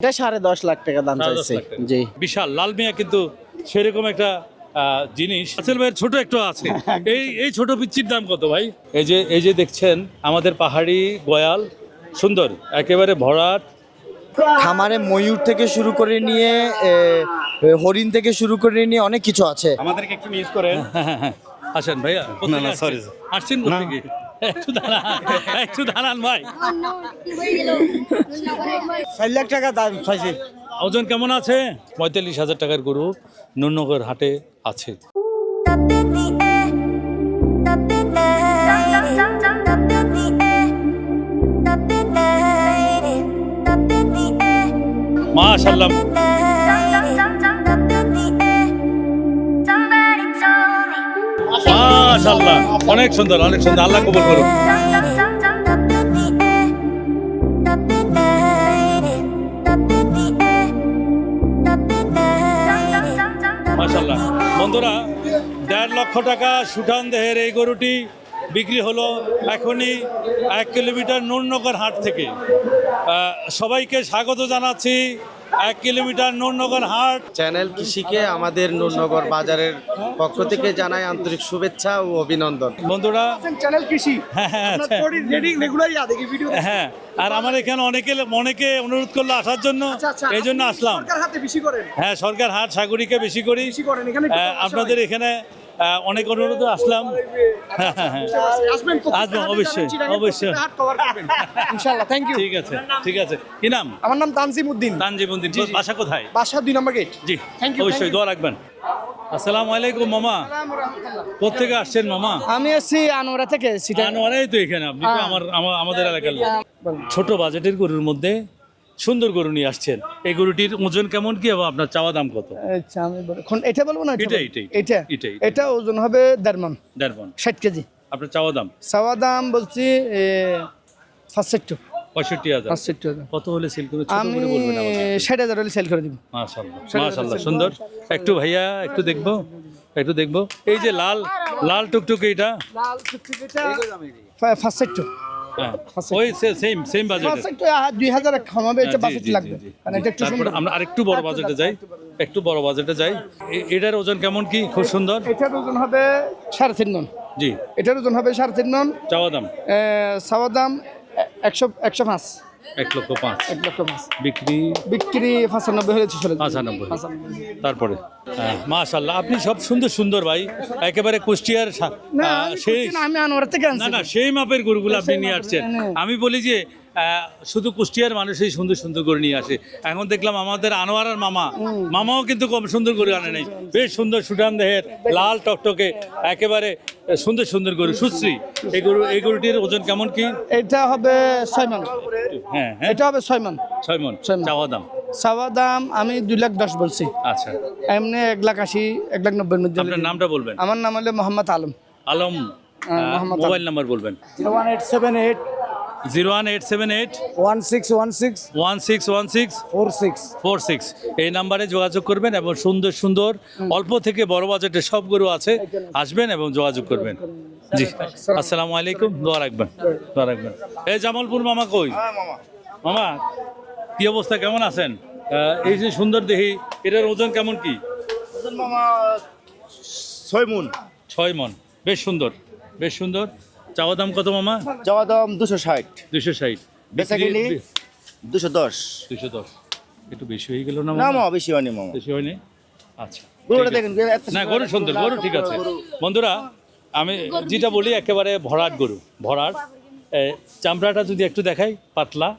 এটা সাড়ে দশ লাখ টাকা দাম চাইছে। জি। বিশাল লাল মিয়া কিন্তু সেরকম একটা আহ, জিনিস। আসল ভাইয়ের ছোট একটু আছে। এই এই ছোট পিচ্ছির দাম কত ভাই? এই যে এই যে দেখছেন আমাদের পাহাড়ি গয়াল সুন্দর একেবারে ভরাট। খামারে ময়ূর থেকে শুরু করে নিয়ে হরিণ থেকে শুরু করে নিয়ে অনেক কিছু আছে। আমাদেরকে একটু মিস করেন। হ্যাঁ হ্যাঁ হ্যাঁ। আসেন ভাইয়া না, আসছেন? sorry, sir. একটু দাঁড়ান একটু দাঁড়ান ভাই চার লাখ টাকা দাম চাইছে। ওজন কেমন আছে? পঁয়তাল্লিশ হাজার টাকার গরু নুন্নগর হাটে আছে। Up মাশাল্লাহ অনেক সুন্দর অনেক সুন্দর। আল্লাহ কবুল করুন. মাশাল্লাহ বন্ধুরা, দেড় লক্ষ টাকা সুঠান দেহের এই গরুটি বিক্রি হলো এখনই এক কিলোমিটার নুরনগর হাট থেকে। সবাইকে স্বাগত জানাচ্ছি। এক কিলোমিটার নুরনগর হাট। চ্যানেল কৃষিকে আমাদের নুরনগর বাজারের পক্ষ থেকে জানাই আন্তরিক শুভেচ্ছা ও অভিনন্দন। বন্ধুরা চ্যানেল কৃষি। হ্যাঁ হ্যাঁ আপনার আচ্ছা। হ্যাঁ আর আমার এখানে অনেকে অনেকে অনুরোধ করল আসার জন্য আচ্ছা আচ্ছা এই জন্য আসলাম। সরকার হাতে বেশি করেন। হ্যাঁ সরকার হাট সাগরিকে বেশি করি। আসা আপনাদের এখানে অনেক অনুরোধ আসলাম। হ্যাঁ হ্যাঁ হ্যাঁ আসবেন অবশ্যই, অবশ্যই। হাট কভার করবেন। ইনশাআল্লাহ থ্যাংক ইউ ঠিক আছে ঠিক আছে। কি নাম? আমার নাম তানজিম উদ্দিন। তানজিবুদ্দিন বাসা কোথায়? বাসা দুই নম্বর গেট জি অবশ্যই দোয়া রাখবেন। আসসালামু আলাইকুম মামা। কোথেকে আসছেন মামা? আমি আসছি আনোয়ারা থেকে সিটা। আনোয়ারাই তো এখানে আপনি আমার আমাদের এলাকার লোক। ছোট বাজেটের গরুর মধ্যে সুন্দর গরু নিয়ে আসছেন। এই গরুটির ওজন কেমন কি এবং আপনার চাওয়া দাম কত? আচ্ছা আমি বলি- এটা বলব না এটা? এটাই, এটা এটাই। এটা ওজন হবে দেড় মন। দেড় ষাট কেজি। আপনার চাওয়া দাম? চাওয়া দাম বলছি পাঁচষট্টি। পঁয়ষট্টি হাজার। কত হলে সেল করে ছোট আমি করে বলবেন আমাকে। ষাট হাজার হলে সেল করে দিব। মাশাআল্লাহ মাশাআল্লাহ সুন্দর। একটু ভাইয়া একটু দেখব একটু দেখব। এই যে লাল লাল টুকটুক পাঁচষট্টি। হ্যাঁ, ওই সেম সেম বাজেট এটা হ্যাঁ, বাজেট লাগবে। জি। এটা একটু তারপরে আমরা আরেকটু বড় বাজেটে যাই। একটু বড় বাজেটে যাই। এটার ওজন কেমন কি? খুব সুন্দর। এটার ওজন হবে সাড়ে তিন মন। জি। এটার ওজন হবে সাড়ে তিন মন। চাওয়া দাম? চাওয়া দাম এ- একশো একশো পাঁচ। এক লক্ষ পাঁচ। এক লক্ষ পাঁচ। বিক্রি? বিক্রি পঁচানব্বই। পঁচানব্বই। তারপরে? মাশাল্লাহ আপনি সব সুন্দর সুন্দর ভাই। একেবারে কুষ্টিয়ার সেই আমি আনোয়ার থেকে না না সেই মাপের গরুগুলো আপনি নিয়ে আসছেন। হ্যাঁ। আমি বলি যে শুধু কুষ্টিয়ার মানুষই সুন্দর সুন্দর করে নিয়ে আসে। এখন দেখলাম আমাদের আনোয়ারার মামা। মামাও কিন্তু কম সুন্দর করে আনে নাই। বেশ সুন্দর সুঠাম দেহের লাল টকটকে একেবারে সুন্দর সুন্দর গরু। সুশ্রী এই গরু এই গরুটির ওজন কেমন কি? এটা হবে ছয় মন। হ্যাঁ হ্যাঁ। এটা হবে ছয় মন। ছয় মন। চাওয়া দাম? চাওয়া দাম আমি দুই লাখ দশ বলছি। আচ্ছা। এমনি এক লাখ আশি এক লাখ নব্বই মধ্যে। আপনার নামটা বলবেন? আমার নাম হলো মোহাম্মদ আলম। আলম। হ্যাঁ, আলম। মোবাইল নাম্বার বলবেন। One eight seven eight zero one eight seven eight one six one six one six one six four six four six. এই নাম্বারে যোগাযোগ করবেন এবং সুন্দর সুন্দর অল্প থেকে বড় বাজেটের সব গরু আছে আসবেন এবং যোগাযোগ করবেন। জি আসসালামু আলাইকুম দোয়া রাখবেন দোয়া রাখবেন। এই জামালপুর মামা কই? মামা। কি অবস্থা কেমন আছেন? এই যে সুন্দর দেহি এটার ওজন কেমন কি? ছয় মুন। ছয় মন বেশ সুন্দর বেশ সুন্দর। চাওয়া দাম কত মামা? চাওয়া দাম দুশো ষাট। দুশো ষাট। বেচা কিনি দুশো দশ। দুশো দশ। একটু বেশি হয়ে গেল না না মামা? বেশি হয়নি মামা। বেশি হয়নি? আচ্ছা। গরুটা দেখেন না গরু সুন্দর। গরু ঠিক আছে। বন্ধুরা আমি যেটা বলি একেবারে ভরাট গরু ভরাট। চামড়াটা যদি একটু দেখাই পাতলা।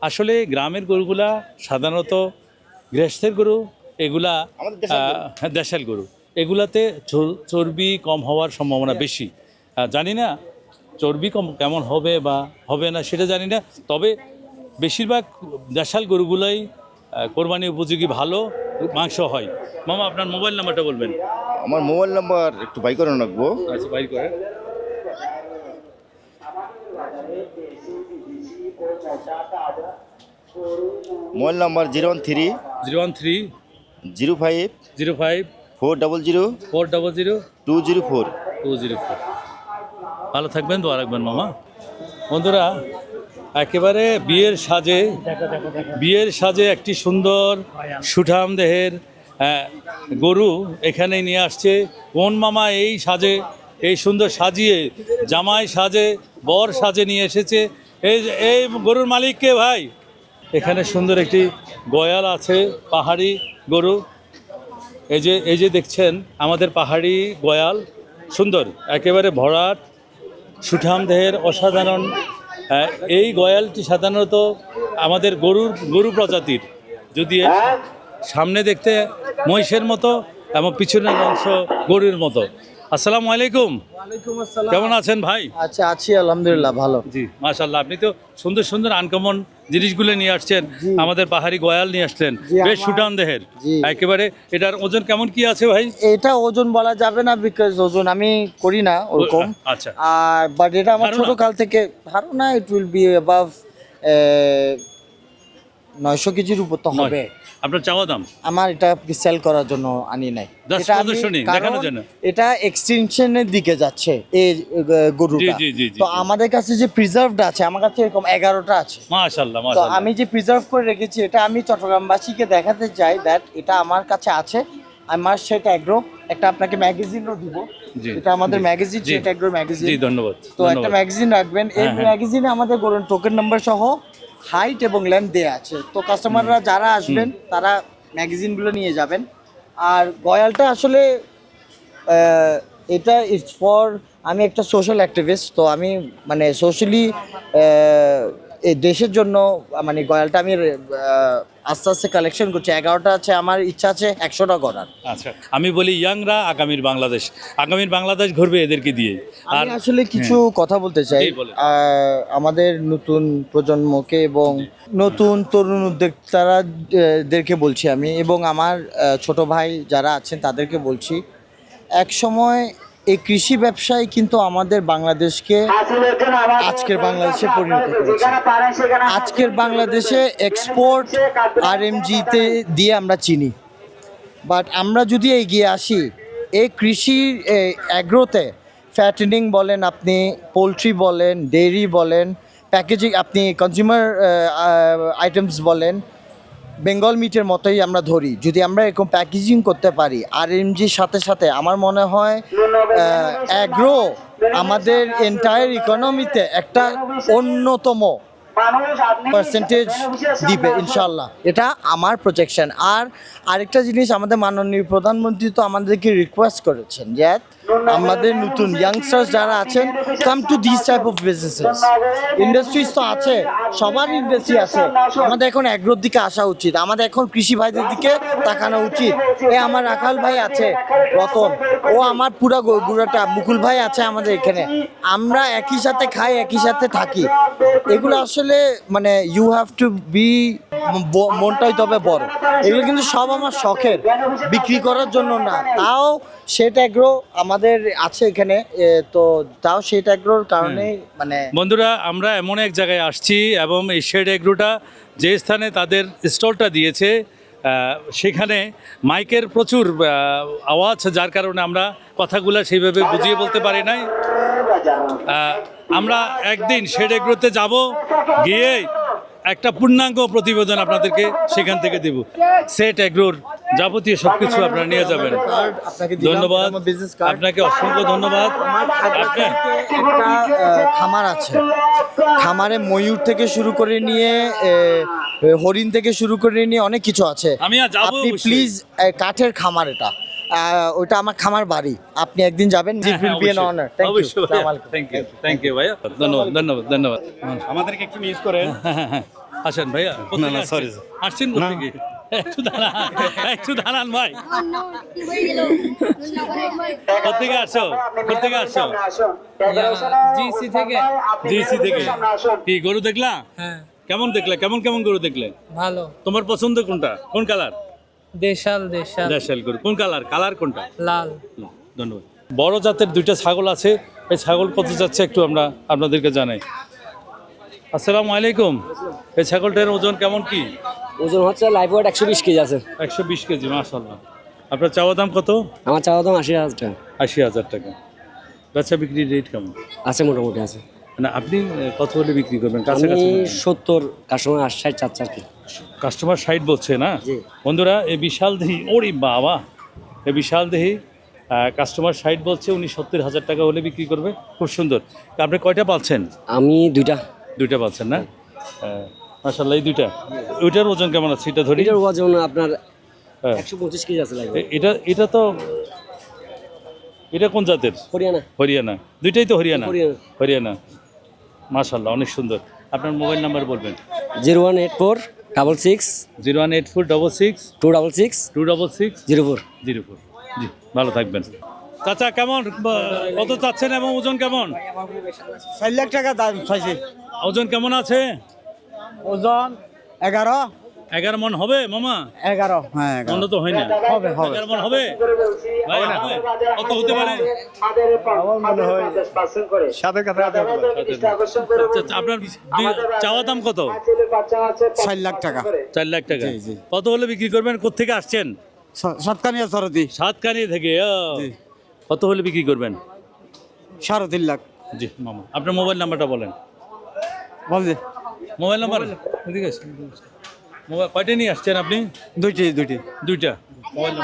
আসলে গ্রামের গরুগুলা সাধারণত গৃহস্থের গরু এগুলা দেশাল গরু। আহ, হ্যাঁ, দেশাল গরু। এগুলাতে চর- চর্বি কম হওয়ার সম্ভাবনা বেশি। আহ, জানি না চর্বি কম কেমন হবে বা হবে না সেটা জানি না। তবে বেশিরভাগ দেশাল গরুগুলাই কোরবানি উপযোগী ভালো মাংস হয়। মামা আপনার মোবাইল নাম্বারটা বলবেন। আমার মোবাইল নাম্বার একটু বাই করে রাখব। আচ্ছা বাইর করেন mobile number zero one three zero one three zero five zero five four double zero four double zero two zero four. Two zero four. ভালো থাকবেন, দোয়া রাখবেন, মামা। বন্ধুরা, একেবারে বিয়ের সাজে বিয়ের সাজে একটি সুন্দর সুঠাম দেহের গরু এখানে নিয়ে আসছে। কোন মামা এই সাজে, এই সুন্দর সাজিয়ে, জামাই সাজে, বর সাজে নিয়ে এসেছে। এই এই গরুর মালিক কে ভাই? এখানে সুন্দর একটি গয়াল আছে, পাহাড়ি গরু। এই যে এই যে দেখছেন, আমাদের পাহাড়ি গয়াল, সুন্দর, একেবারে ভরাট। সুঠাম দেহের অসাধারণ আহ, এই গয়ালটি সাধারণত আমাদের গরুর গরু প্রজাতির। যদি সামনে দেখতে মহিষের মতো এবং পিছনের অংশ গরুর মতো। আসসালামু আলাইকুম। কেমন আছেন ভাই? আচ্ছা আছি আলহামদুলিল্লাহ ভালো। জি মাসাল্লাহ আপনি তো সুন্দর সুন্দর আনকমন জিনিসগুলো নিয়ে আসছেন আমাদের পাহাড়ি গয়াল নিয়ে আসছেন বেশ সুটান দেহের। একেবারে এটার ওজন কেমন কি আছে ভাই? এটা ওজন বলা যাবে না বিকজ ওজন আমি করি না ওরকম। আচ্ছা। আর বাট এটা আমার? ছোট কাল থেকে ধারণা ইট উইল বি অ্যাবাভ নয়শো কেজির উপর তো। হবে। আপনার চাওয়া দাম? আমার এটা সেল করার জন্য আনি নাই। এটা আমি- প্রদর্শনী, কারণ দেখানোর জন্য। এটা এক্সটেনশনের দিকে যাচ্ছে এই আহ, গরুটা। জি, জি, জি, তো জি। আমাদের কাছে যে প্রিজার্ভড আছে আমার কাছে এরকম এগারোটা আছে। মাশাল্লাহ তো মাশাল্লাহ। আমি যে প্রিজার্ভ করে রেখেছি এটা আমি চট্টগ্রামবাসীকে দেখাতে চাই দ্যাট এটা আমার কাছে আছে। আমার সেটা অ্যাগ্রো একটা আপনাকে ম্যাগাজিনও দিব। জি, এটা আমাদের জি, ম্যাগাজিন জি। সেটা অ্যাগ্রো ম্যাগাজিন জি ধন্যবাদ তো একটা ধন্যবাদ। ম্যাগাজিন রাখবেন। এই হ্যাঁ, হ্যাঁ। ম্যাগাজিনে আমাদের গরুর টোকেন নাম্বার সহ হাইট এবং লেন্থ দেওয়া আছে। তো কাস্টমাররা যারা আসবেন তারা ম্যাগাজিনগুলো নিয়ে যাবেন। আর গয়ালটা আসলে এটা ইটস ফর আমি একটা সোশ্যাল অ্যাক্টিভিস্ট তো আমি মানে সোশ্যালি এই দেশের জন্য মানে গয়ালটা আমি আস্তে আস্তে কালেকশন করছি। এগারোটা আছে আমার ইচ্ছা আছে একশোটা করার আচ্ছা আমি বলি ইয়াংরা আগামীর বাংলাদেশ। আগামীর বাংলাদেশ ঘুরবে এদেরকে দিয়ে। আর আমি আসলে কিছু কথা বলতে চাই। আমাদের নতুন প্রজন্মকে এবং নতুন তরুণ উদ্যোক্তারা আহ, দেরকে বলছি আমি এবং আমার ছোট ভাই যারা আছেন তাদেরকে বলছি এক সময় এই কৃষি ব্যবসায় কিন্তু আমাদের বাংলাদেশকে আজকের বাংলাদেশে পরিণত করেছে। আজকের বাংলাদেশে এক্সপোর্ট আর তে দিয়ে আমরা চিনি। বাট আমরা যদি এগিয়ে আসি, এই কৃষি অ্যাগ্রোতে ফ্যাটেনিং বলেন আপনি পোলট্রি বলেন ডেয়ারি বলেন প্যাকেজিং আপনি কনজিউমার আইটেমস বলেন বেঙ্গল মিটের মতোই আমরা ধরি। যদি আমরা এরকম প্যাকেজিং করতে পারি আর এমজির সাথে সাথে, আমার মনে হয় অ্যাগ্রো আমাদের এন্টায়ার ইকোনমিতে একটা অন্যতম। পার্সেন্টেজ দিবে ইনশাল্লাহ এটা আমার প্রজেকশন আর আরেকটা জিনিস আমাদের মাননীয় প্রধানমন্ত্রী তো আমাদেরকে রিকোয়েস্ট করেছেন যে আমাদের নতুন ইয়াংস্টার্স যারা আছেন come to this type of businesses industries তো আছে সবার ইন্ডাস্ট্রি আছে। আমাদের এখন অ্যাগ্রোর দিকে আসা উচিত। আমাদের এখন কৃষি ভাইদের দিকে তাকানো উচিত। এ আমার রাখাল ভাই আছে রতন। ও আমার পুরা গুড়াটা মুকুল ভাই আছে আমাদের এখানে। আমরা একই সাথে খাই একই সাথে থাকি। এগুলো আসলে মানে ইউ হ্যাভ টু বি মনটা হইতে হবে বড়। এগুলো কিন্তু সব আমার শখের বিক্রি করার জন্য না। তাও সেট অ্যাগ্রো আমাদের আছে এখানে তো তাও সেট অ্যাগ্রোর কারণে মানে বন্ধুরা আমরা এমন এক জায়গায় আসছি এবং এই শেড এগ্রোটা যে স্থানে তাদের স্টলটা দিয়েছে সেখানে মাইকের প্রচুর আওয়াজ যার কারণে আমরা কথাগুলো সেইভাবে বুঝিয়ে বলতে পারি নাই। আমরা একদিন শেড এগ্রোতে যাব গিয়ে একটা পূর্ণাঙ্গ প্রতিবেদন আপনাদেরকে সেখান থেকে দেব। সেট এগ্রোর যাবতীয় সবকিছু আপনারা নিয়ে যাবেন। ধন্যবাদ। আপনাকে অসংখ্য ধন্যবাদ। একটা খামার আছে। খামারে ময়ূর থেকে শুরু করে নিয়ে হরিণ থেকে শুরু করে নিয়ে অনেক কিছু আছে। আমি আপনি প্লিজ কাঠের খামার এটা। ওইটা আমার খামার বাড়ি। আপনি একদিন যাবেন অনার থ্যাংক ইউ থ্যাংক ইউ ভাইয়া। ধন্যবাদ ধন্যবাদ ধন্যবাদ। আমাদেরকে একটু মিস করেন। হ্যাঁ, হ্যাঁ, হ্যাঁ। আসেন ভাইয়া না, না, sorry, আসছেন কোথেকে? একটু দাঁড়ান একটু দাঁড়ান ভাই। কোথেকে আসছো? কোথেকে আসছো? জিসি থেকে। জিসি থেকে। কি গরু দেখলা? হ্যাঁ। কেমন দেখলে? কেমন কেমন গরু দেখলে? ভালো। তোমার পছন্দ কোনটা? কোন কালার? দেশাল দেশাল। দেশাল গরু। কোন কালার? কালার কোনটা? লাল। ধন্যবাদ। বড় জাতের দুইটা ছাগল আছে। এই ছাগল কত যাচ্ছে একটু আমরা আপনাদেরকে জানাই। আসসালামু আলাইকুম। এই ছাগলটার ওজন কেমন কি? ওজন হচ্ছে লাইফ ওয়েট একশো বিশ কেজি আছে। একশো বিশ কেজি মাসাল্লাহ আপনার চাওয়া দাম কত? আমার চাওয়া দাম আশি হাজার টাকা। আশি হাজার টাকা। বেচা বিক্রি রেট কেমন? আছে মোটামুটি আছে। না আপনি কত হলে বিক্রি করবেন? কাছাকাছি সত্তর কাস্টমার ষাট চার চার কি। কাস্টমার সাইড বলছে না? বন্ধুরা এই বিশাল দেহি ওরে বাবা! এই বিশাল দেহি কাস্টমার সাইড বলছে উনি সত্তর হাজার টাকা হলে বিক্রি করবে। খুব সুন্দর। তা আপনি কয়টা পাচ্ছেন আমি দুইটা। দুইটা পাচ্ছেন না? মাসাল্লাহ এই দুইটা। ওইটার ওজন কেমন আছে? এটা ধরি। এটার ওজন আপনার হ্যাঁ। একশো পঁচিশ কেজি আছে এটা এটা তো এটা কোন জাতের? হরিয়ানা। হরিয়ানা। দুইটাই তো হরিয়ানা? হরিয়ানা। মাশাল্লাহ অনেক সুন্দর। আপনার মোবাইল নাম্বার বলবেন। Zero one eight four double six zero one eight four double six two double six two double six zero four zero four জি ভালো থাকবেন। চাচা কেমন? কত চাচ্ছেন এবং ওজন কেমন? চার লাখ টাকা দাম চাইছে। ওজন কেমন আছে? ওজন এগারো। এগারো মন হবে মামা? এগারো হ্যাঁ মন তো হয় না। হবে হবে। এগারো মন হবে? কত হতে পারে? মনে হয় সাথে কথা আচ্ছা, আচ্ছা, আপনার চাওয়া দাম কত? চার লাখ টাকা। চার লাখ টাকা। কত হলে বিক্রি করবেন? কোথেকে আসছেন? সাতকানিয়া সরদি। সাতকানি থেকে। কত হলে বিক্রি করবেন? সাড়ে তিন লাখ। জি মামা। আপনার মোবাইল নাম্বারটা বলেন। বলছি মোবাইল নাম্বার? ঠিক আছে মোবাইল কয়টা নিয়ে আসছেন আপনি? দুইটি দুইটি। দুইটা। মোবাইল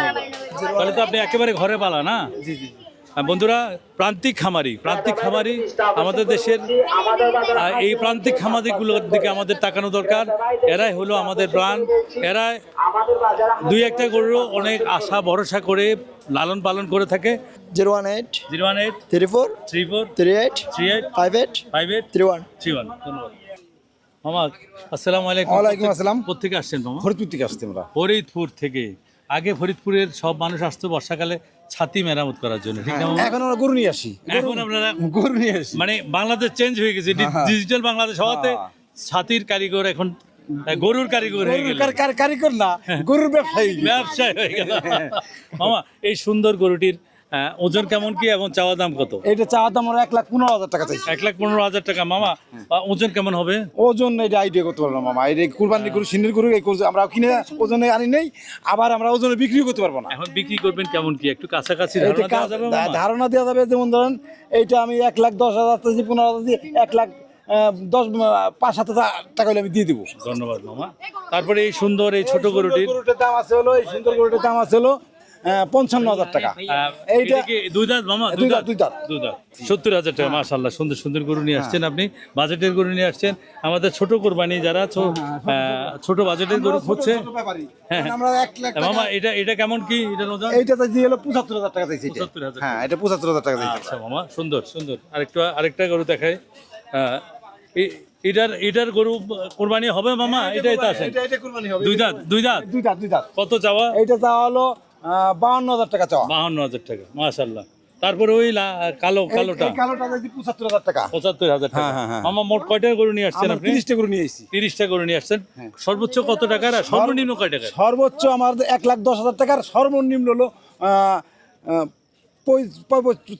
তাহলে তো আপনি একেবারে ঘরে পালা না? জি জি বন্ধুরা প্রান্তিক খামারি প্রান্তিক খামারি আমাদের দেশের এই প্রান্তিক খামারিগুলোর দিকে আমাদের তাকানো দরকার। এরাই হলো আমাদের প্রাণ। এরাই দুই একটা গরু অনেক আশা ভরসা করে লালন পালন করে থাকে। Zero one eight zero one eight three four three four three eight three eight five eight five eight three one. Three one. ধন্যবাদ। মামা আসসালামু আলাইকুম। ওয়ালাইকুম আসসালাম। কোথেকে আসছেন মামা? ফরিদপুর থেকে আসছি আমরা। ফরিদপুর থেকে। আগে ফরিদপুরের সব মানুষ আসতো বর্ষাকালে ছাতি মেরামত করার জন্য ঠিক না এখন আমরা গরু নিয়ে আসি। এখন আপনারা গরু নিয়ে আসি। মানে বাংলাদেশ চেঞ্জ হয়ে গেছে ডিজিটাল বাংলাদেশ হওয়াতে ছাতির কারিগর এখন গরুর কারিগর হয়ে গেল। কারিগর না গরুর ব্যবসায়ী। ব্যবসায় হয়ে গেল। মামা এই সুন্দর গরুটির ওজন কেমন কি এবং চাওয়া দাম কত? এটা চাওয়া দাম আমরা এক লাখ পনেরো হাজার টাকা চাইছি। এক লাখ পনেরো হাজার টাকা মামা। আহ, ওজন কেমন হবে? ওজন এটা আইডিয়া করতে পারব না মামা। এটা কুরবানি গরু সিনের গরু এই আমরা কিনে ওজনে আনি নেই আবার আমরা ওজনে বিক্রিও করতে পারব না। এখন বিক্রি করবেন কেমন কি? একটু কাছাকাছি ধারণা দেওয়া যাবে যেমন ধরেন এইটা আমি এক লাখ দশ হাজার চাইছি পনেরো হাজার এক লাখ দশ পাঁচ সাত হাজার টাকা হলে আমি দিয়ে দিব। ধন্যবাদ মামা। তারপরে এই সুন্দর এই ছোট গরুটির গরুটার দাম আছে হলো এই সুন্দর গরুটার দাম আছে হলো পঞ্চান্ন হাজার টাকা। এইটা দুই দাঁত মামা? দুই দাঁত, দুই দাঁত। দুই দাঁত। সত্তর হাজার টাকা মাশাল্লাহ সুন্দর সুন্দর গরু নিয়ে আসছেন আপনি। বাজেটের গরু নিয়ে আসছেন। আমাদের ছোট কোরবানি যারা ছোট বাজেটের গরু হচ্ছে হ্যাঁ, হ্যাঁ। আমরা এক লাখ মামা এটা এটা কেমন কি? এটা ওজন? এইটা চাইছি হলো পঁচাত্তর হাজার টাকা চাইছি এটা। পঁচাত্তর হাজার হ্যাঁ এটা পঁচাত্তর হাজার টাকা চাইছি। আচ্ছা মামা সুন্দর সুন্দর। আরেকটা আরেকটা গরু দেখায় এটার এটার গরু কোরবানি হবে মামা? এটাই তো আছে এটা এটা কুরবানি হবে। দুই দাঁত দুই দাঁত? দুই দাঁত দুই দাঁত। কত চাওয়া? এটা চাওয়া হলো বাউন্ন হাজার টাকা চাওয়া। বাহান্ন হাজার টাকা মাশাল্লাহ তারপরে ওই কালো কালোটা। কালোটা চাইছি পঁচাত্তর হাজার টাকা। পঁচাত্তর হাজার টাকা। হ্যাঁ, হ্যাঁ, হ্যাঁ। মামা মোট কয়টা গরু নিয়ে আসছেন আপনি? তিরিশটা গরু নিয়ে এসেছি। তিরিশটা গরু নিয়ে আসছেন। সর্বোচ্চ কত টাকার? আর সর্বনিম্ন কয় টাকার? সর্বোচ্চ আমার এক লাখ দশ হাজার টাকার সর্বনিম্ন হলো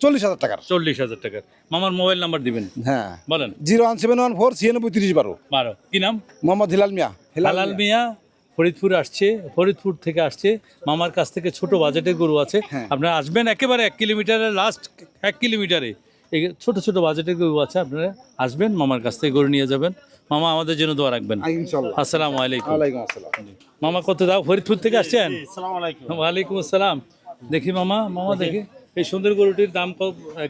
চল্লিশ হাজার টাকার। চল্লিশ হাজার টাকার। মামার মোবাইল নাম্বার দিবেন। হ্যাঁ। বলেন। Zero one seven one four ছিয়ানব্বই তিরিশ বারো। বারো। কি নাম? মোহাম্মদ হিলাল মিয়া। হালাল মিয়া ফরিদপুর আসছে ফরিদপুর থেকে আসছে। মামার কাছ থেকে ছোট বাজেটের গরু আছে। হ্যাঁ। আপনারা আসবেন একেবারে এক কিলোমিটারের লাস্ট এক কিলোমিটারে। এই ছোট ছোট বাজেটের গরু আছে আপনারা আসবেন মামার কাছ থেকে গরু নিয়ে যাবেন। মামা আমাদের জন্য দোয়া রাখবেন। আসসালামু আলাইকুম। মামা কত দাও? ফরিদপুর থেকে আসছেন? ওয়ালাইকুম আসসালাম। দেখি মামা মামা দেখি। এই সুন্দর গরুটির দাম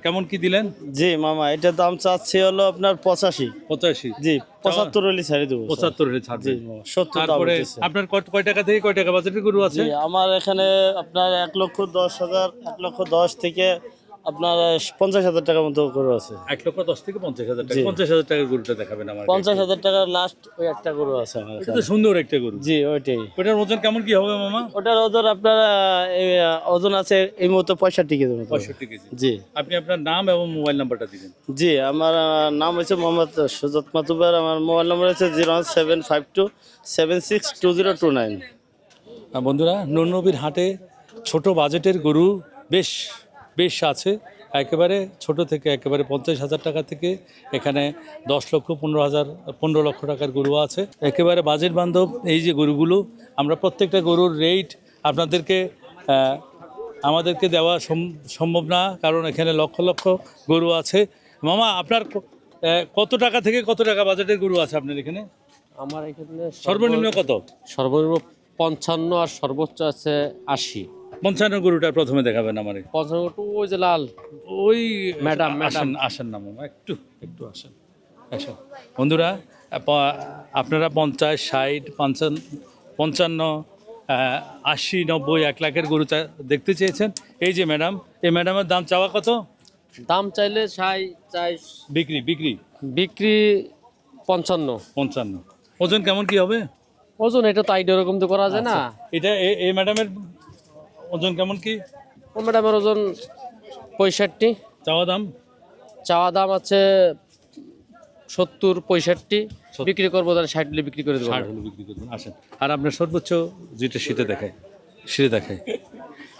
কেমন কি দিলেন? জি মামা এটার দাম চাচ্ছি হলো আপনার পঁচাশি। পঁচাশি। জি পঁচাত্তর হলে ছাড়ি দেবো পঁচাত্তর হলে ছাড়ি সত্তর তারপরে আপনার কত- কয় টাকা থেকে কয় টাকা বাজেটের গরু আছে? আমার এখানে আপনার এক লক্ষ দশ হাজার এক লক্ষ দশ থেকে আপনার পঞ্চাশ হাজার টাকার মতো গরু আছে। এক লক্ষ দশ থেকে পঞ্চাশ হাজার টাকা। পঞ্চাশ হাজার টাকার গরুটা দেখাবেন আমার পঞ্চাশ হাজার টাকার লাস্ট ওই একটা গরু আছে আমার এটা তো সুন্দর একটা গরু। জি ওইটাই। ওটার ওজন কেমন কি হবে মামা? ওটার ওজন আপনার ওজন আছে এই মুহূর্তে পঁয়ষট্টি কেজির মতো। পঁয়ষট্টি কেজি। জি। আপনি আপনার নাম এবং মোবাইল নাম্বারটা দিবেন। জি আমার নাম হচ্ছে মোহাম্মদ সুজত মাতুবার। আমার মোবাইল নম্বর হচ্ছে zero one seven five two seven six two zero two nine. বন্ধুরা নুরনবীর হাটে ছোট বাজেটের গরু বেশ বেশ আছে। একেবারে ছোট থেকে একেবারে পঞ্চাশ হাজার টাকা থেকে এখানে দশ লক্ষ পনেরো হাজার পনেরো লক্ষ টাকার গরু আছে। একেবারে বাজেট বান্ধব এই যে গরুগুলো আমরা প্রত্যেকটা গরুর রেট আপনাদেরকে আমাদেরকে দেওয়া সম- সম্ভব না কারণ এখানে লক্ষ লক্ষ গরু আছে। মামা আপনার কত টাকা থেকে কত টাকা বাজেটের গরু আছে আপনার এখানে? আমার এখানে সর্বনিম্ন কত? সর্বনিম্ন পঞ্চান্ন আর সর্বোচ্চ আছে আশি। পঞ্চান্ন গরুটা প্রথমে দেখাবেন আমার। পঞ্চান্ন ওই যে লাল। ওই ম্যাডাম, আসেন আসেন না মামা একটু একটু আসেন আসেন। বন্ধুরা আপনারা পঞ্চাশ ষাট পঞ্চান্ন পঞ্চান্ন আশি নব্বই এক লাখের গরু দেখতে চেয়েছেন। এই যে ম্যাডাম এই ম্যাডামের দাম চাওয়া কত? দাম চাইলে চাই চাই বিক্রি বিক্রি? বিক্রি পঞ্চান্ন। পঞ্চান্ন। ওজন কেমন কি হবে? ওজন এটা তো আইডিয়া ওরকম তো করা যায় না। এটা এ- এই ম্যাডামের ওজন কেমন কি? ম্যাডামের ওজন পঁয়ষট্টি। চাওয়া দাম? চাওয়া দাম আছে সত্তর পঁয়ষট্টি। বিক্রি করব তাহলে ষাট হলে বিক্রি করে দেবো। ষাট হলে বিক্রি করবেন। আসেন। আর আপনার সর্বোচ্চ যেটা সেটা দেখায় সেটা দেখায়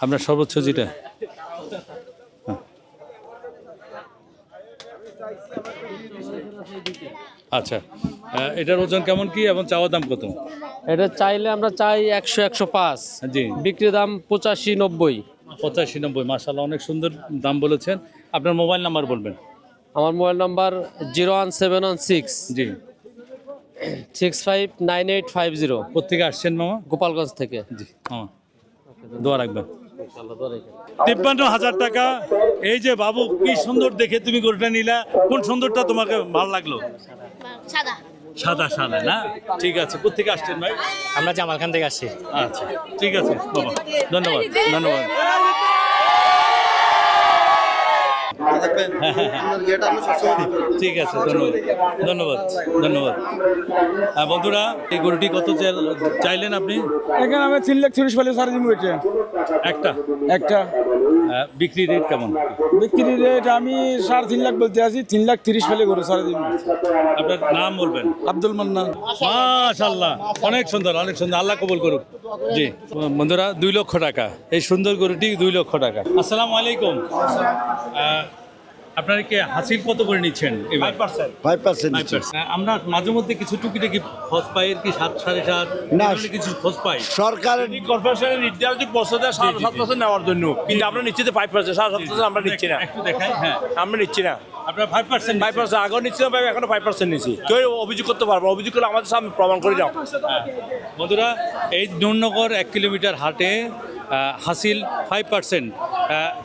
আপনার সর্বোচ্চ যেটা। আচ্ছা। এটার ওজন কেমন কি এবং চাওয়া দাম কত? এটা চাইলে আমরা চাই একশো একশো পাঁচ। জি। বিক্রি দাম পঁচাশি নব্বই। পঁচাশি নব্বই মাসাল্লাহ অনেক সুন্দর দাম বলেছেন। আপনার মোবাইল নাম্বার বলবেন। আমার mobile number zero one seven one six. জি। Six five nine eight five zero. কোথেকে আসছেন মামা? গোপালগঞ্জ থেকে। জি মামা। দোয়া রাখবেন। তিপ্পান্ন হাজার টাকা। এই যে বাবু কি সুন্দর দেখে তুমি গরুটা নিলা। কোন সুন্দরটা তোমাকে ভালো লাগল? সাদা। সাদা সাদা না? ঠিক আছে কোথেকে আসছেন ভাই? আমরা জামালখান থেকে আসছি। আচ্ছা ঠিক আছে বাবা ধন্যবাদ ধন্যবাদ। ঠিক আছে ধন্যবাদ ধন্যবাদ ধন্যবাদ। হ্যাঁ বন্ধুরা এই গরুটি কত চাই- চাইলেন আপনি? এখানে আমি তিন লাখ তিরিশ পালে সাড়ে দিন একটা? একটা। বিক্রি রেট কেমন? বিক্রি রেট আমি সাড়ে তিন লাখ বলতে আছি তিন লাখ তিরিশ ফেলে গরু সাড়ে তিন আপনার নাম বলবেন? আব্দুল মান্নান। মাশাল্লাহ অনেক সুন্দর অনেক সুন্দর আল্লাহ কবুল করুক। জি বন্ধুরা দুই লক্ষ টাকা এই সুন্দর গরুটি দুই লক্ষ টাকা। আসসালামু আলাইকুম। আপনারা কি হাসিল কত করে নিচ্ছেন ফাইভ পার্সেন্ট ফাইভ পার্সেন্ট আমরা মাঝে মধ্যে কিছু টুকিটাকি খোঁজ পাই কি সাত সাড়ে সাত না। কিছু খোঁজ পাই। সরকারের কর্পোরেশনের নির্ধারিত পছন্দের সাড়ে সাত পার্সেন্ট নেওয়ার জন্য। কিন্তু আমরা নিচ্ছি তো ফাইভ পার্সেন্ট সাড়ে সাত পার্সেন্ট আমরা নিচ্ছি না। একটু দেখাই হ্যাঁ। আমরা নিচ্ছি না। আপনার ফাইভ পার্সেন্ট ফাইভ পার্সেন্ট আগেও নিচ্ছিলাম ভাই এখনও ফাইভ পার্সেন্ট নিচ্ছি। কেউ অভিযোগ করতে পারব অভিযোগ করলে আমাদের সামনে প্রমাণ করে দাও। বন্ধুরা এই নুরনগর এক কিলোমিটার হাটে হাসিল ফাইভ পার্সেন্ট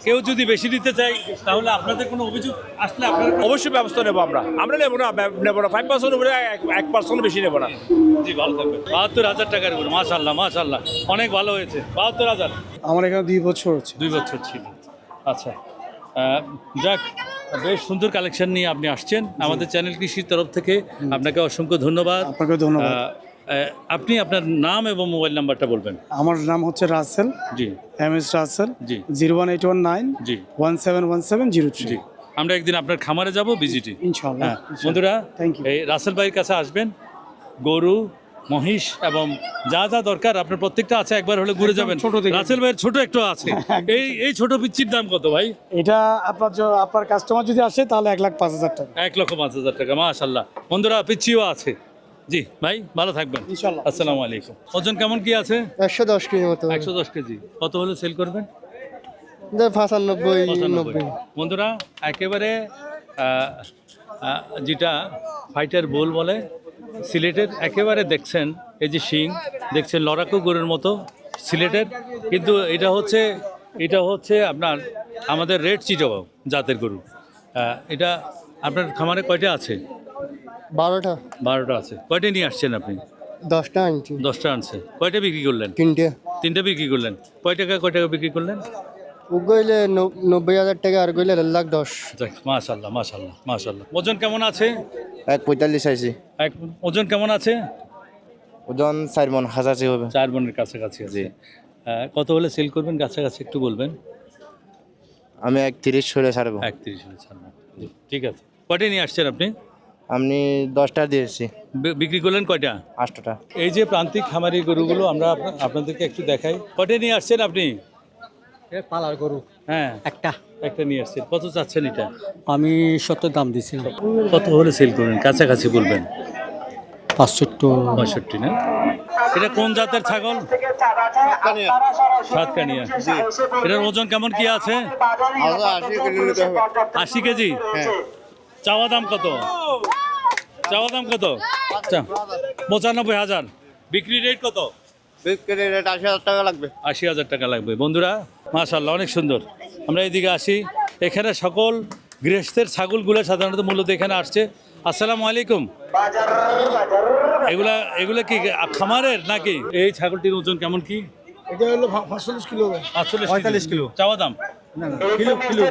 কেউ যদি বেশি দিতে চাই তাহলে আপনাদের কোনো অভিযোগ আসলে আপনারা অবশ্যই ব্যবস্থা নেব আমরা। আমরা নেব না নেব না। ফাইভ পার্সেন্ট উপরে এক- পার্সেন্ট বেশি নেব না। জি ভালো থাকবেন। বাহাত্তর হাজার টাকার গরু মাশাল্লাহ মাশাল্লাহ অনেক ভালো হয়েছে। বাহাত্তর হাজার? আমার এখানে দুই বছর হচ্ছে। দুই বছর ছিল। আচ্ছা। যাক বেশ সুন্দর কালেকশন নিয়ে আপনি আসছেন। আমাদের চ্যানেল কৃষির তরফ থেকে আপনাকে অসংখ্য ধন্যবাদ। আপনাকে ধন্যবাদ। আপনি আপনার নাম এবং মোবাইল নাম্বারটা বলবেন। আমার নাম হচ্ছে রাসেল। জি। M S Rasel. জি। Zero one eight one nine জি। One seven one seven zero three. আমরা একদিন আপনার খামারে যাব ভিজিটে। ইনশাল্লাহ হ্যাঁ বন্ধুরা Thank you. এই রাসেল ভাইয়ের কাছে আসবেন। গরু মহিষ এবং যা যা দরকার আপনার প্রত্যেকটা আছে একবার হলে ঘুরে যাবেন। ছোট। রাসেল ভাইয়ের ছোট একটু আছে। এই এই ছোট পিচ্ছির দাম কত ভাই? এটা আপনার আপনার কাস্টমার যদি আসে তাহলে এক লাখ পাঁচ হাজার টাকা। এক লক্ষ পাঁচ হাজার টাকা মাশাল্লাহ বন্ধুরা পিচ্ছিও আছে। জি। ভাই ভালো থাকবেন। ইনশাল্লাহ। আসসালামু আলাইকুম। ওজন কেমন কি আছে? একশো দশ কেজি মতো। একশো দশ কেজি। কত হলে সেল করবেন? পঁচানব্বই। বন্ধুরা একেবারে যেটা ফাইটার বোল বলে সিলেটের একেবারে দেখছেন এই যে শিং দেখছেন লড়াকু গরুর মতো সিলেটের। কিন্তু এটা হচ্ছে এটা হচ্ছে আপনার আমাদের রেড চিটাও জাতের গরু। এটা আপনার খামারে কয়টা আছে? বারোটা। বারোটা আছে। কয়টা নিয়ে আসছেন আপনি? দশটা আনছি। দশটা আনছে। কয়টা বিক্রি করলেন? তিনটে। তিনটা বিক্রি করলেন। কয় টাকা কয় টাকা বিক্রি করলেন? ও গইলে নব্বই হাজার টাকা আর গইলে লাখ দশ। মাশাল্লাহ মাশাল্লাহ মাশাল্লাহ। ওজন কেমন আছে? এক পঁয়তাল্লিশ আইছি। এক ওজন কেমন আছে? ওজন চার মন হাজারছি হবে। চার মনের কাছাকাছি আছে। কত হলে সেল করবেন? কাছাকাছি একটু বলবেন। আমি এক তিরিশ হলে ছাড়বো। একত্রিশ হলে ছাড়বেন জি, ঠিক আছে। কয়টা নিয়ে আসছেন আপনি? আপনি দশটা দিয়েছি। বি- বিক্রি করলেন কয়টা? আটটা এই যে প্রান্তিক খামারি গরুগুলো আমরা আপনা- আপনাদেরকে একটু দেখাই। কয়টা নিয়ে আসছেন আপনি? পালার গরু। হ্যাঁ। একটা। একটা নিয়ে আসছেন। কত চাচ্ছেন এটা? আমি সত্তর দাম দিছি কত হলে সেল করবেন? কাছাকাছি বলবেন। পাঁচষট্টি পঁয়ষট্টি না? এটা কোন জাতের ছাগল? সাতকানিয়া। এটার ওজন কেমন কি আছে? আশি কেজি চাওয়া দাম কত? চাওয়া দাম কত? পঁচানব্বই হাজার। বিক্রি রেট কত? বিক্রি রেট আশি হাজার টাকা লাগবে। আশি হাজার টাকা লাগবে। বন্ধুরা মাশাল্লাহ অনেক সুন্দর। আমরা এইদিকে আসি। এখানে সকল গৃহস্থের ছাগলগুলো সাধারণত মূলত এখানে আসছে। আসসালামু আলাইকুম। এগুলা এগুলা কি খামারের নাকি? এই ছাগলটির ওজন কেমন কি? এটা হলো পাঁচচল্লিশ কিলো। পঁয়তাল্লিশ কিলো। চাওয়া দাম? Kilo kilo.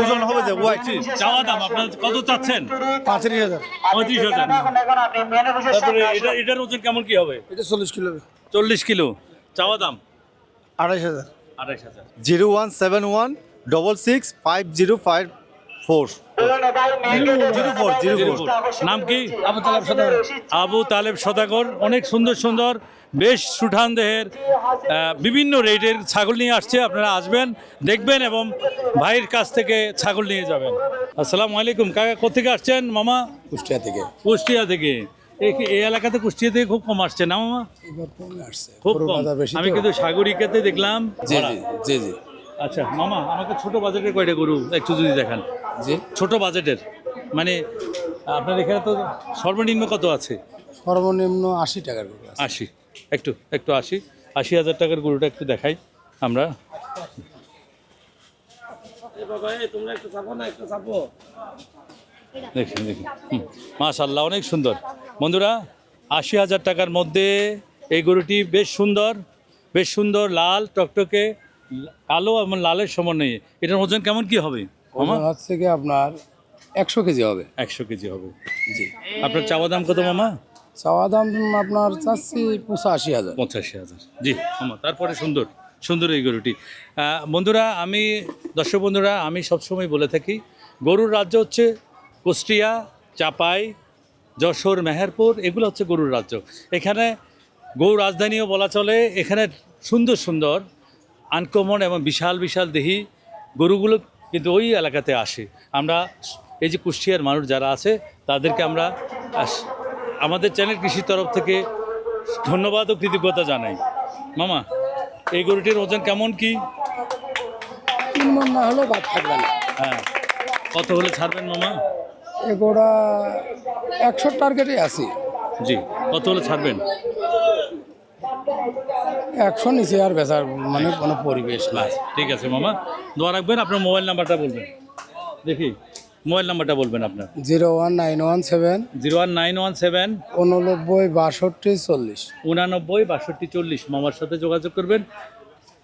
ওজন হবে যে ওয়াই চাওয়া দাম আপনার কত চাচ্ছেন? পঁয়ত্রিশ হাজার। পঁয়ত্রিশ হাজার। তারপরে এটা এটার ওজন কেমন কি হবে? এটা চল্লিশ কিলো চল্লিশ কিলো। চাওয়া দাম? আড়াইশ হাজার। আড়াইশ হাজার। Zero one seven one double six five zero five four. Zero four zero four. নাম কি? আবু তালাব আবু তালেব সদাগর। অনেক সুন্দর সুন্দর বেশ সুঠান দেহের বিভিন্ন রেটের ছাগল নিয়ে আসছে আপনারা আসবেন দেখবেন এবং ভাইয়ের কাছ থেকে ছাগল নিয়ে যাবেন। আসসালামু আলাইকুম কাকা কোথেকে আসছেন মামা? কুষ্টিয়া থেকে। কুষ্টিয়া থেকে। এই- এলাকাতে কুষ্টিয়া থেকে খুব কম আসছে না মামা? আসছে। খুব কম। আমি কিন্তু সাগরিকাতে দেখলাম জি জি জি জি। আচ্ছা মামা আমাকে ছোট বাজেটের কয়টা গরু একটু যদি দেখান। জি। ছোট বাজেটের। মানে আপনার এখানে তো সর্বনিম্ন কত আছে? সর্বনিম্ন আশি টাকার গরু আশি। একটু একটু আশি আশি হাজার টাকার গরুটা একটু দেখাই আমরা। দেখুন দেখুন মাশাল্লাহ অনেক সুন্দর। বন্ধুরা আশি হাজার টাকার মধ্যে এই গরুটি বেশ সুন্দর বেশ সুন্দর লাল টকটকে কালো এবং লালের সমন্বয়ে। এটার ওজন কেমন কি হবে? মামা? ওজন হচ্ছে কি আপনার একশো কেজি হবে। একশো কেজি হবে। জি। আপনার চাওয়া দাম কত মামা? চাওয়া দাম আপনার চাচ্ছি পঁচাশি হাজার। পঁচাশি হাজার। জি তারপরে সুন্দর সুন্দর এই গরুটি। বন্ধুরা, আমি, দর্শক বন্ধুরা, আমি সবসময় বলে থাকি, গরুর রাজ্য হচ্ছে কুষ্টিয়া, চাপাই, যশোর, মেহেরপুর, এগুলো হচ্ছে গরুর রাজ্য। এখানে গরু রাজধানীও বলা চলে, এখানে সুন্দর সুন্দর, আনকমন এবং বিশাল বিশাল দেহি গরুগুলো কিন্তু ওই এলাকাতে আসে। আমরা, এই যে কুষ্টিয়ার মানুষ যারা আছে, তাদেরকে আমরা আমাদের চ্যানেল কৃষির তরফ থেকে ধন্যবাদ ও কৃতজ্ঞতা জানাই। মামা এই গরুটির ওজন কেমন কি? তিন মন না হলেও বাদ থাকবে না। হ্যাঁ। কত হলে ছাড়বেন মামা? এগুলা একশো টার্গেটে আছি। জি কত হলে ছাড়বেন? একশো নিচে আর বেচার মানে কোনো পরিবেশ নাই। ঠিক আছে মামা দোয়া রাখবেন আপনার মোবাইল নাম্বারটা বলবেন। দেখি। মোবাইল নাম্বারটা বলবেন আপনার। Zero one nine one seven zero one nine one seven উননব্বই বাষট্টি চল্লিশ। উনানব্বই বাষট্টি চল্লিশ। মামার সাথে যোগাযোগ করবেন।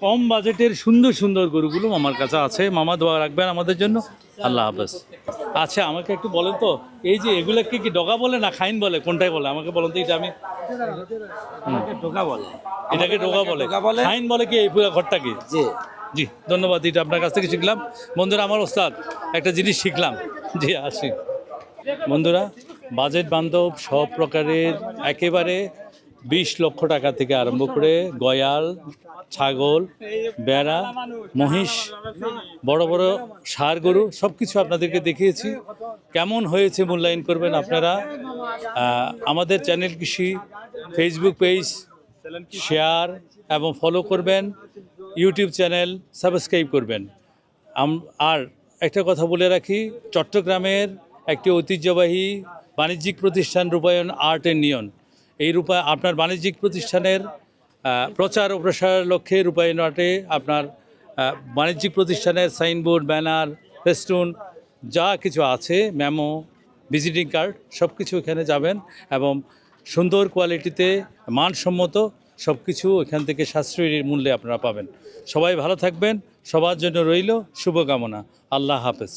কম বাজেটের সুন্দর সুন্দর গরুগুলো মামার কাছে আছে। মামা দোয়া রাখবেন আমাদের জন্য। আল্লাহ হাফেজ। আচ্ছা আমাকে একটু বলেন তো এই যে এগুলাকে কি ডগা বলে না খাইন বলে? কোনটাই বলে? আমাকে বলেন তো এটা আমি ঢোকা বলে। এটাকে ডোগা বলে। খাইন বলে কি এই পুরো ঘরটাকে জি। জি, ধন্যবাদ, এটা আপনার কাছ থেকে শিখলাম। বন্ধুরা, আমার ওস্তাদ, একটা জিনিস শিখলাম। জি, আসি। বন্ধুরা, বাজেট বান্ধব সব প্রকারের একেবারে বিশ লক্ষ টাকা থেকে আরম্ভ করে গয়াল, ছাগল, বেড়া, মহিষ, বড় বড় সার গরু সব কিছু আপনাদেরকে দেখিয়েছি। কেমন হয়েছে মূল্যায়ন করবেন আপনারা? আমাদের চ্যানেল কৃষি ফেসবুক পেজ শেয়ার এবং ফলো করবেন। ইউটিউব চ্যানেল সাবস্ক্রাইব করবেন। আর একটা কথা বলে রাখি, চট্টগ্রামের একটি ঐতিহ্যবাহী বাণিজ্যিক প্রতিষ্ঠান রূপায়ণ আর্ট অ্যান্ড নিয়ন। এই রূপায় আপনার বাণিজ্যিক প্রতিষ্ঠানের প্রচার ও প্রসারের লক্ষ্যে রূপায়ণ আর্টে আপনার বাণিজ্যিক প্রতিষ্ঠানের সাইনবোর্ড, ব্যানার, ফেস্টুন, যা কিছু আছে, মেমো, ভিজিটিং কার্ড সব কিছু এখানে যাবেন এবং সুন্দর কোয়ালিটিতে মানসম্মত সব কিছু এখান থেকে সাশ্রয়ী মূল্যে আপনারা পাবেন। সবাই ভালো থাকবেন, সবার জন্য রইল শুভকামনা। আল্লাহ হাফেজ।